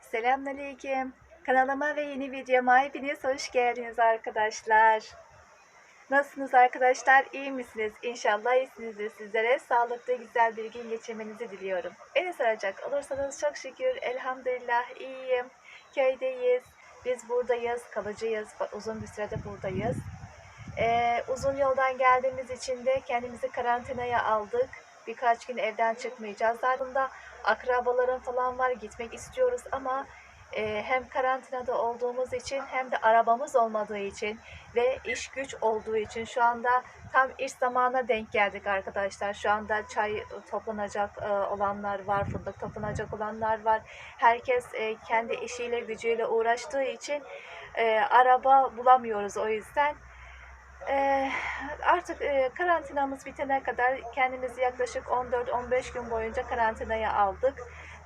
Selamünaleyküm. Kanalıma ve yeni videoma hepiniz hoş geldiniz arkadaşlar. Nasılsınız arkadaşlar? İyi misiniz? İnşallah iyisinizdir. Sizlere sağlıklı güzel bir gün geçirmenizi diliyorum. Beni soracak olursanız çok şükür elhamdülillah iyiyim. Köydeyiz. Biz buradayız. Kalıcıyız. Uzun bir sürede buradayız. Ee, uzun yoldan geldiğimiz için de kendimizi karantinaya aldık. Birkaç gün evden çıkmayacağız. Zaten da akrabalarım falan var. Gitmek istiyoruz ama e, hem karantinada olduğumuz için hem de arabamız olmadığı için ve iş güç olduğu için şu anda tam iş zamana denk geldik arkadaşlar. Şu anda çay toplanacak e, olanlar var, fındık toplanacak olanlar var. Herkes e, kendi işiyle gücüyle uğraştığı için e, araba bulamıyoruz o yüzden. Ee, artık e, karantinamız bitene kadar kendimizi yaklaşık 14-15 gün boyunca karantinaya aldık.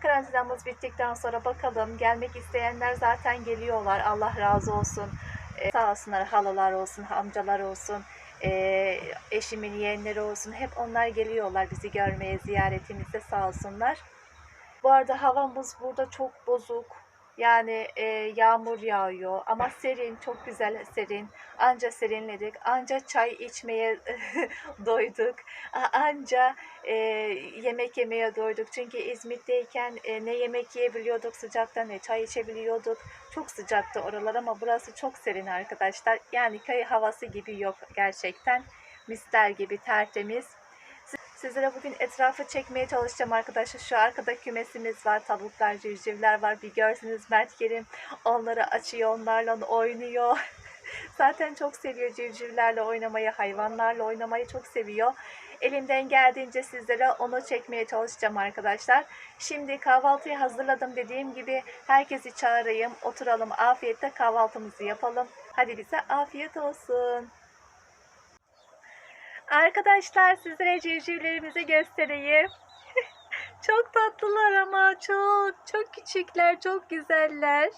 Karantinamız bittikten sonra bakalım gelmek isteyenler zaten geliyorlar. Allah razı olsun. Ee, sağ olsunlar halalar olsun, amcalar olsun, eşimin yeğenleri olsun. Hep onlar geliyorlar bizi görmeye, ziyaretimizde sağ olsunlar. Bu arada havamız burada çok bozuk. Yani e, yağmur yağıyor ama serin, çok güzel serin. Anca serinledik, anca çay içmeye doyduk, anca e, yemek yemeye doyduk. Çünkü İzmit'teyken e, ne yemek yiyebiliyorduk sıcakta ne çay içebiliyorduk. Çok sıcaktı oralar ama burası çok serin arkadaşlar. Yani köy havası gibi yok gerçekten. Mister gibi tertemiz. Sizlere bugün etrafı çekmeye çalışacağım arkadaşlar. Şu arkada kümesimiz var. Tavuklar, civcivler var. Bir görseniz Mert Kerim onları açıyor, onlarla oynuyor. Zaten çok seviyor civcivlerle oynamayı, hayvanlarla oynamayı çok seviyor. Elimden geldiğince sizlere onu çekmeye çalışacağım arkadaşlar. Şimdi kahvaltıyı hazırladım dediğim gibi herkesi çağırayım. Oturalım afiyetle kahvaltımızı yapalım. Hadi bize afiyet olsun. Arkadaşlar sizlere civcivlerimizi göstereyim. çok tatlılar ama çok çok küçükler, çok güzeller.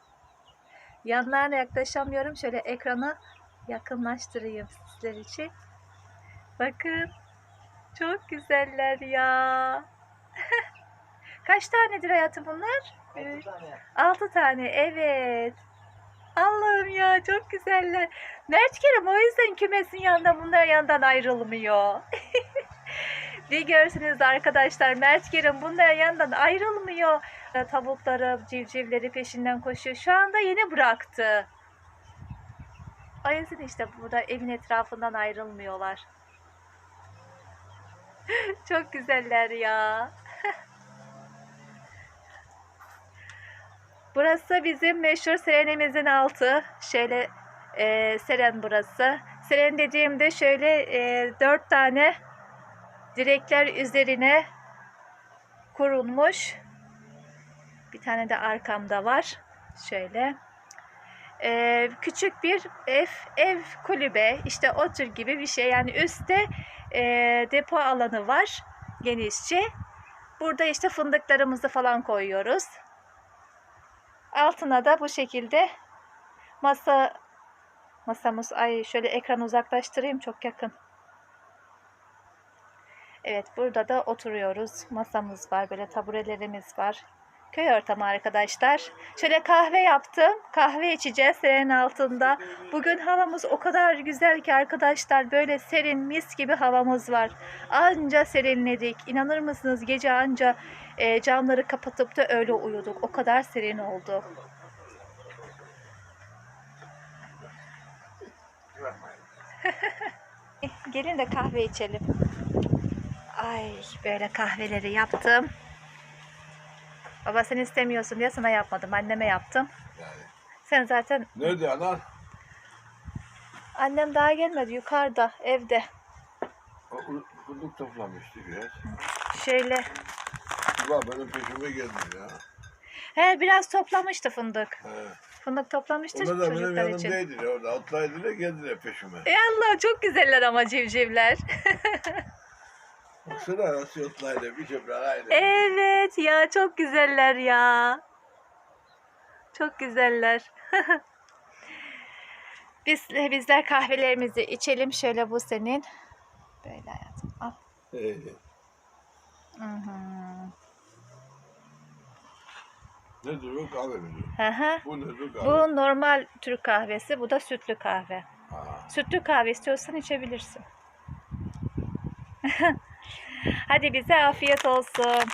Yanlarına yaklaşamıyorum. Şöyle ekranı yakınlaştırayım sizler için. Bakın. Çok güzeller ya. Kaç tanedir hayatım bunlar? Üç. Altı tane. Evet. Allah'ım ya çok güzeller. Mert Kerem o yüzden kümesin yanında bunlar yandan ayrılmıyor. Bir görsünüz arkadaşlar Mert Kerem bunlar yandan ayrılmıyor. Tavukları, civcivleri peşinden koşuyor. Şu anda yeni bıraktı. O yüzden işte burada evin etrafından ayrılmıyorlar. Çok güzeller ya. Burası bizim meşhur serenemizin altı. Şöyle e, seren burası. Seren dediğimde şöyle e, dört tane direkler üzerine kurulmuş. Bir tane de arkamda var. Şöyle. E, küçük bir ev, ev kulübe, işte o tür gibi bir şey. Yani üstte e, depo alanı var genişçe. Burada işte fındıklarımızı falan koyuyoruz. Altına da bu şekilde masa masamız ay şöyle ekranı uzaklaştırayım çok yakın. Evet burada da oturuyoruz. Masamız var böyle taburelerimiz var. Köy ortamı arkadaşlar. Şöyle kahve yaptım. Kahve içeceğiz serin altında. Bugün havamız o kadar güzel ki arkadaşlar. Böyle serin mis gibi havamız var. Anca serinledik. İnanır mısınız gece anca e, camları kapatıp da öyle uyuduk. O kadar serin oldu. Gelin de kahve içelim. Ay böyle kahveleri yaptım. Baba sen istemiyorsun diye sana yapmadım. Anneme yaptım. Yani. Sen zaten Nerede ana? annem daha gelmedi yukarıda evde. O toplamıştı biraz. Şöyle Ulan benim peşime geldi ya. he biraz toplamıştı fındık. He. Fındık toplamıştı Onlar da benim çocuklar için. yanımdaydı. Orada atlaydılar geldiler peşime. Ey Allah çok güzeller ama civcivler. Baksana nasıl atlaydı. Bir aynı. evet ya çok güzeller ya. Çok güzeller. Biz bizler kahvelerimizi içelim şöyle bu senin. Böyle hayatım al. Hı hı. Nedir o kahve hı. Bu nedir kahve? Bu normal Türk kahvesi, bu da sütlü kahve. Ha. Sütlü kahve istiyorsan içebilirsin. Hadi bize afiyet olsun.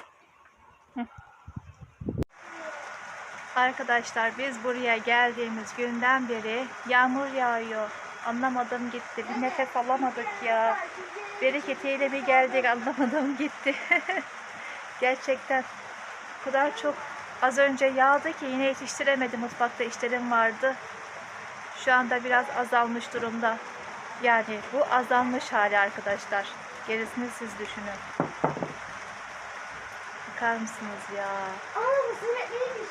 Arkadaşlar biz buraya geldiğimiz günden beri yağmur yağıyor. Anlamadım gitti. Bir nefes alamadık ya. Bereketiyle mi geldik anlamadım gitti. Gerçekten o kadar çok az önce yağdı ki yine yetiştiremedim. Mutfakta işlerim vardı. Şu anda biraz azalmış durumda. Yani bu azalmış hali arkadaşlar. Gerisini siz düşünün. Bakar mısınız ya? Aa mısır ekmeği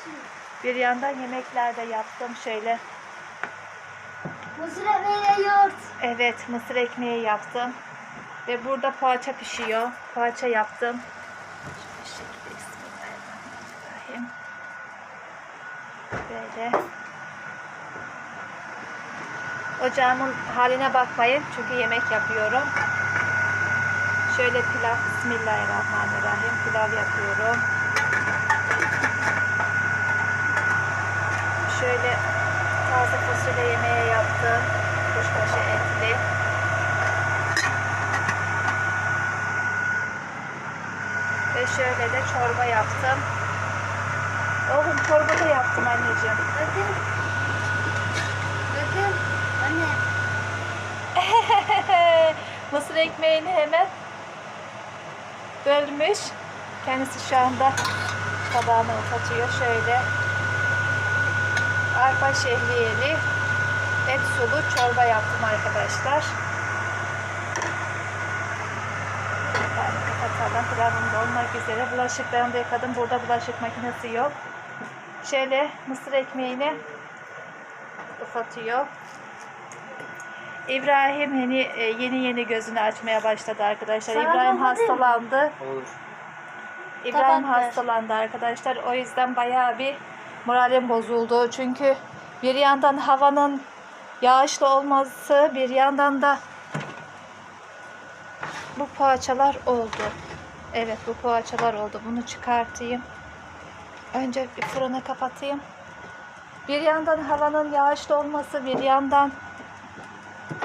Bir yandan yemekler de yaptım şöyle. Mısır ekmeğiyle yoğurt. Evet mısır ekmeği yaptım. Ve burada poğaça pişiyor. Poğaça yaptım. Böyle. Ocağımın haline bakmayın çünkü yemek yapıyorum. Şöyle pilav, Bismillahirrahmanirrahim. Pilav yapıyorum. Şöyle taze fasulye yemeği yaptım. Kuşbaşı etli. Ve şöyle de çorba yaptım. Oğlum çorba da yaptım anneciğim. Bakın. Bakın. Anne. Mısır ekmeğini hemen bölmüş. Kendisi şu anda tabağına ufaltıyor. Şöyle arpa şehriyeli et sulu çorba yaptım arkadaşlar. Kapatalım. Pilavım da olmak üzere. Bulaşıklarımı da yıkadım. Burada bulaşık makinesi yok. Şöyle mısır ekmeğini ufaltıyor. İbrahim yeni e, yeni yeni gözünü açmaya başladı arkadaşlar. Sana İbrahim hastalandı. İbrahim Tabak ver. hastalandı arkadaşlar. O yüzden bayağı bir moralim bozuldu. Çünkü bir yandan havanın yağışlı olması, bir yandan da bu poğaçalar oldu. Evet bu poğaçalar oldu. Bunu çıkartayım. Önce bir fırını kapatayım. Bir yandan havanın yağışlı olması, bir yandan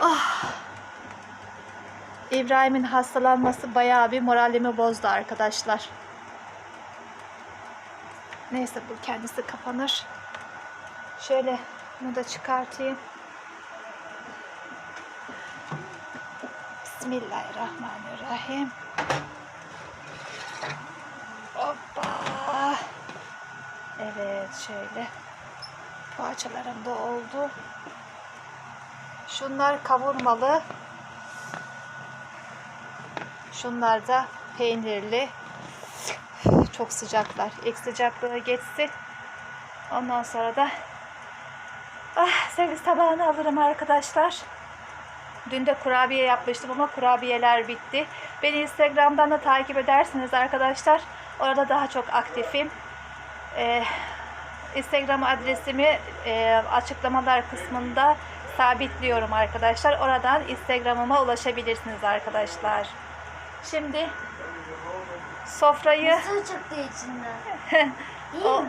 ah, İbrahim'in hastalanması bayağı bir moralimi bozdu arkadaşlar. Neyse bu kendisi kapanır. Şöyle bunu da çıkartayım. Bismillahirrahmanirrahim. Hoppa. Evet şöyle. Poğaçalarım da oldu. Şunlar kavurmalı. Şunlar da peynirli. Çok sıcaklar. İlk sıcaklığı geçsin. Ondan sonra da ah, servis tabağını alırım arkadaşlar. Dün de kurabiye yapmıştım ama kurabiyeler bitti. Beni Instagram'dan da takip edersiniz arkadaşlar. Orada daha çok aktifim. Ee, Instagram adresimi e, açıklamalar kısmında sabitliyorum arkadaşlar. Oradan Instagram'ıma ulaşabilirsiniz arkadaşlar. Şimdi sofrayı Mısır çıktı içinden. O-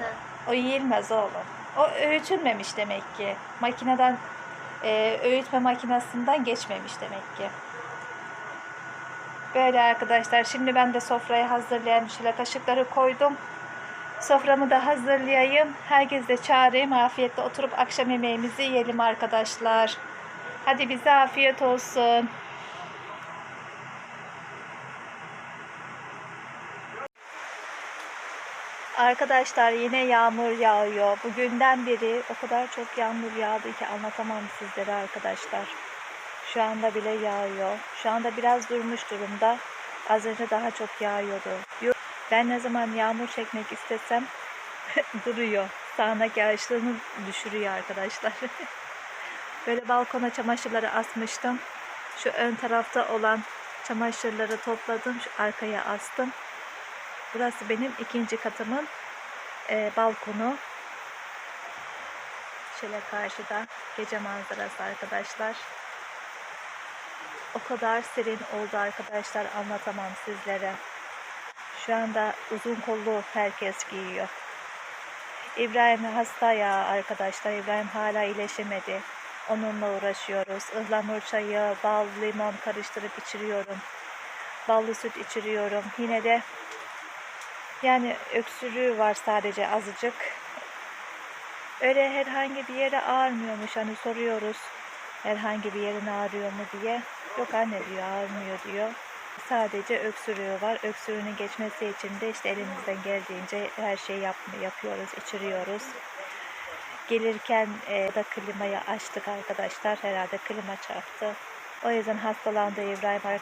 o yiyilmez oğlum. O öğütülmemiş demek ki. Makineden e, öğütme makinesinden geçmemiş demek ki. Böyle arkadaşlar. Şimdi ben de sofrayı hazırlayan şöyle kaşıkları koydum. Soframı da hazırlayayım. Herkes de çağırayım. Afiyetle oturup akşam yemeğimizi yiyelim arkadaşlar. Hadi bize afiyet olsun. Arkadaşlar yine yağmur yağıyor. Bugünden beri o kadar çok yağmur yağdı ki anlatamam sizlere arkadaşlar. Şu anda bile yağıyor. Şu anda biraz durmuş durumda. Az önce daha çok yağıyordu. Ben ne zaman yağmur çekmek istesem duruyor. Sağanak yağışlarını düşürüyor arkadaşlar. Böyle balkona çamaşırları asmıştım. Şu ön tarafta olan çamaşırları topladım. Şu arkaya astım. Burası benim ikinci katımın e, balkonu. Şöyle karşıda gece manzarası arkadaşlar. O kadar serin oldu arkadaşlar anlatamam sizlere. Şu anda uzun kollu herkes giyiyor. İbrahim hasta ya arkadaşlar. İbrahim hala iyileşemedi. Onunla uğraşıyoruz. Ihlamur çayı, bal, limon karıştırıp içiriyorum. Ballı süt içiriyorum. Yine de yani öksürüğü var sadece azıcık. Öyle herhangi bir yere ağrmıyormuş. Hani soruyoruz herhangi bir yerin ağrıyor mu diye. Yok anne diyor ağrımıyor diyor. Sadece öksürüğü var. Öksürüğünün geçmesi için de işte elimizden geldiğince her şeyi yap, yapıyoruz, içiriyoruz. Gelirken e, da klimayı açtık arkadaşlar. Herhalde klima çarptı. O yüzden hastalandı İbrahim ar-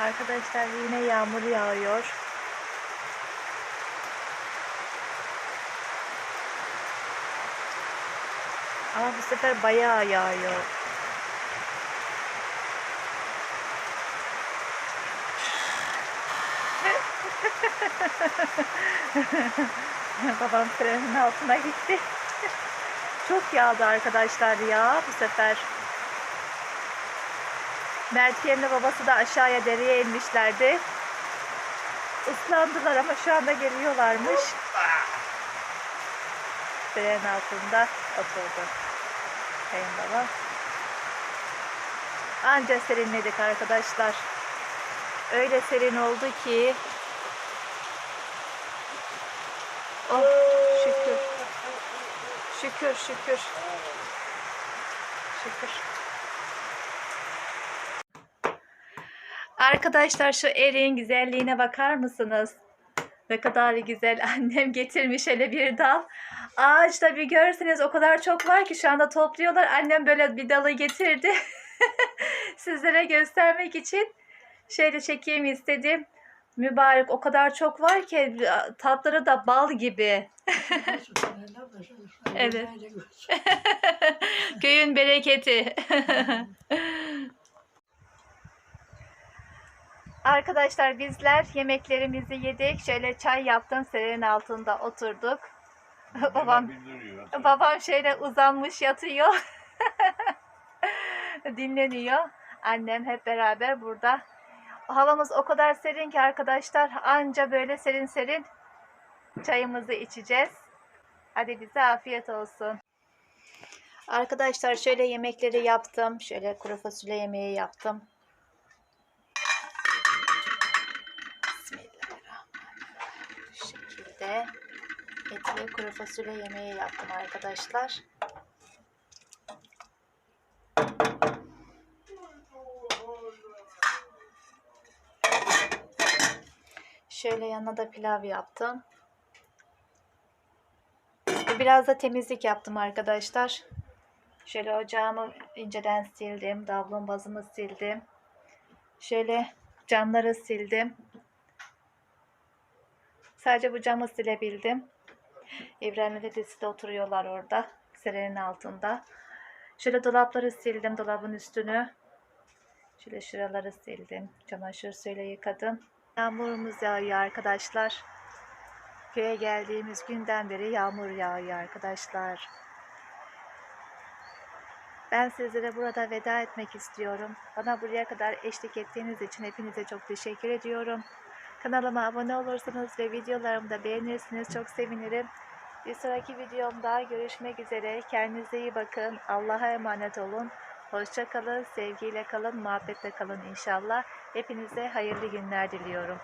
Arkadaşlar yine yağmur yağıyor. Ama bu sefer bayağı yağıyor. Babam trenin altına gitti. Çok yağdı arkadaşlar ya bu sefer. Mertiyem'le babası da aşağıya dereye inmişlerdi. Islandılar ama şu anda geliyorlarmış. Derenin altında oturdu. Kayınbaba. Anca serinledik arkadaşlar. Öyle serin oldu ki. Oh şükür. Şükür şükür. Şükür. Arkadaşlar şu eriğin güzelliğine bakar mısınız? Ne kadar güzel annem getirmiş hele bir dal. Ağaçta bir görseniz o kadar çok var ki şu anda topluyorlar. Annem böyle bir dalı getirdi. Sizlere göstermek için şöyle çekeyim istedim. Mübarek o kadar çok var ki tatları da bal gibi. Evet. Köyün bereketi. Arkadaşlar bizler yemeklerimizi yedik. Şöyle çay yaptım. Serenin altında oturduk. Babam Bildiriyor. babam şöyle uzanmış yatıyor. Dinleniyor. Annem hep beraber burada. Havamız o kadar serin ki arkadaşlar anca böyle serin serin çayımızı içeceğiz. Hadi bize afiyet olsun. Arkadaşlar şöyle yemekleri yaptım. Şöyle kuru fasulye yemeği yaptım. Bismillahirrahmanirrahim. Bu şekilde etli kuru fasulye yemeği yaptım arkadaşlar. Şöyle yanına da pilav yaptım. Biraz da temizlik yaptım arkadaşlar. Şöyle ocağımı inceden sildim. Davlun bazımı sildim. Şöyle camları sildim. Sadece bu camı silebildim. İbrahim'le dedesi de oturuyorlar orada. Serenin altında. Şöyle dolapları sildim. Dolabın üstünü. Şöyle şuraları sildim. Çamaşır suyuyla yıkadım. Yağmurumuz yağıyor arkadaşlar. Köye geldiğimiz günden beri yağmur yağıyor arkadaşlar. Ben sizlere burada veda etmek istiyorum. Bana buraya kadar eşlik ettiğiniz için hepinize çok teşekkür ediyorum. Kanalıma abone olursanız ve videolarımı da beğenirsiniz çok sevinirim. Bir sonraki videomda görüşmek üzere. Kendinize iyi bakın. Allah'a emanet olun. Hoşça kalın, sevgiyle kalın, muhabbetle kalın inşallah. Hepinize hayırlı günler diliyorum.